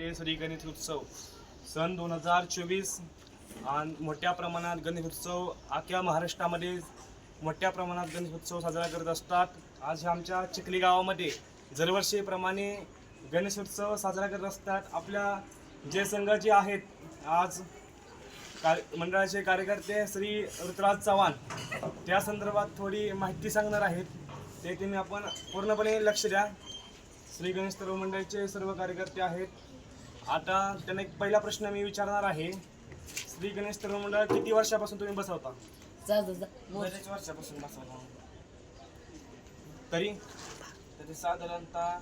ते श्री गणेश उत्सव. सन दोन हजार चोवीस आणि मोठ्या प्रमाणात गणेश उत्सव. अख्ख्या महाराष्ट्रामध्ये मोठ्या प्रमाणात गणेश उत्सव साजरा करत असतात. आज आमच्या चिखली गावामध्ये दरवर्षीप्रमाणे गणेश उत्सव साजरा करत असतात. आपल्या जे संघ जे आहेत आज कार मंडळाचे कार्यकर्ते श्री ऋतुराज चव्हाण. त्या संदर्भात थोडी माहिती सांगणार आहेत. ते तुम्ही आपण पूर्णपणे लक्ष द्या. श्री गणेश तरुण मंडळाचे सर्व कार्यकर्ते आहेत. आता त्यांना एक पहिला प्रश्न मी विचारणार आहे. श्री गणेश तरुण मंडळ किती वर्षापासून तुम्ही बसवता? जा जा जा. मोज. बरेच वर्षापासून बसवला तरी? तरी साधारणतः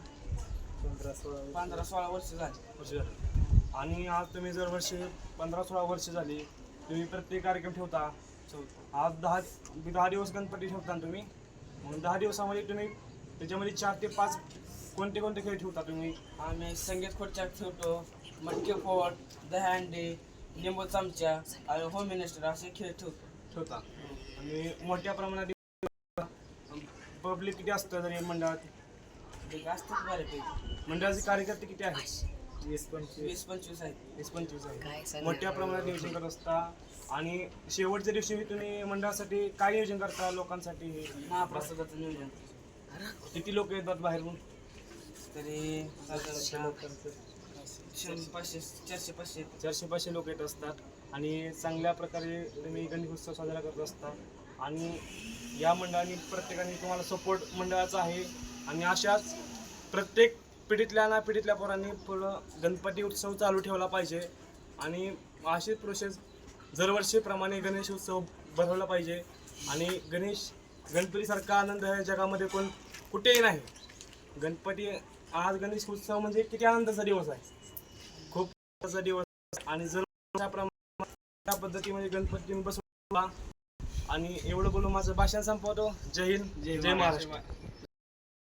पंधरा सोळा वर्ष झाली. वर्ष झाली. आणि आज तुम्ही जर वर्षे पंधरा सोळा वर्ष झाली तुम्ही प्रत्येक कार्यक्रम ठेवता. आज दहा दहा दिवस गणपती ठेवता ना तुम्ही? मग दहा दिवसामध्ये तुम्ही त्याच्यामध्ये चार ते पाच कोणते कोणते खेळ ठेवता तुम्ही? आम्ही संगीत खुर्च्या ठेवतो मटके फोड दहंडी लिंबू चमचा आणि होम मिनिस्टर असे खेळ ठेवतो. ठेवता. आणि मोठ्या प्रमाणात पब्लिक किती असतं तरी मंडळात? ते असतात बऱ्यापैकी. मंडळाचे कार्यकर्ते किती आहेत? वीस पंचवीस. वीस पंचवीस आहेत. वीस पंचवीस काय आहे सांगणार? मोठ्या प्रमाणात नियोजन करत असता. आणि शेवटच्या दिवशी तुम्ही मंडळासाठी काय नियोजन करता लोकांसाठी? महाप्रसादाचं नियोजन. किती लोक येतात बाहेरून? तरी पाचशे चारशे पाचशे. चारशे पाचशे लोक येत असतात आणि चांगल्या प्रकारे तुम्ही गणेश उत्सव साजरा करत असता. आणि या मंडळाने प्रत्येकाने तुम्हाला सपोर्ट मंडळाचा आहे. आणि अशाच प्रत्येक पिढीतल्या ना पिढीतल्या पोरांनी पुढं गणपती उत्सव चालू ठेवला पाहिजे. आणि अशीच प्रोसेस दरवर्षीप्रमाणे गणेश उत्सव भरवला पाहिजे. आणि गणेश गणपतीसारखा आनंद आहे जगामध्ये कोण कुठेही नाही. गणपती आज गणेश उत्सव म्हणजे किती आनंदाचा दिवस आहे. खूप आनंदाचा दिवस आणि जर त्या पद्धतीमध्ये गणपती तुम्ही बसवला. आणि एवढं बोलून माझं भाषण संपवतो. जय हिंद जय महाराष्ट्र.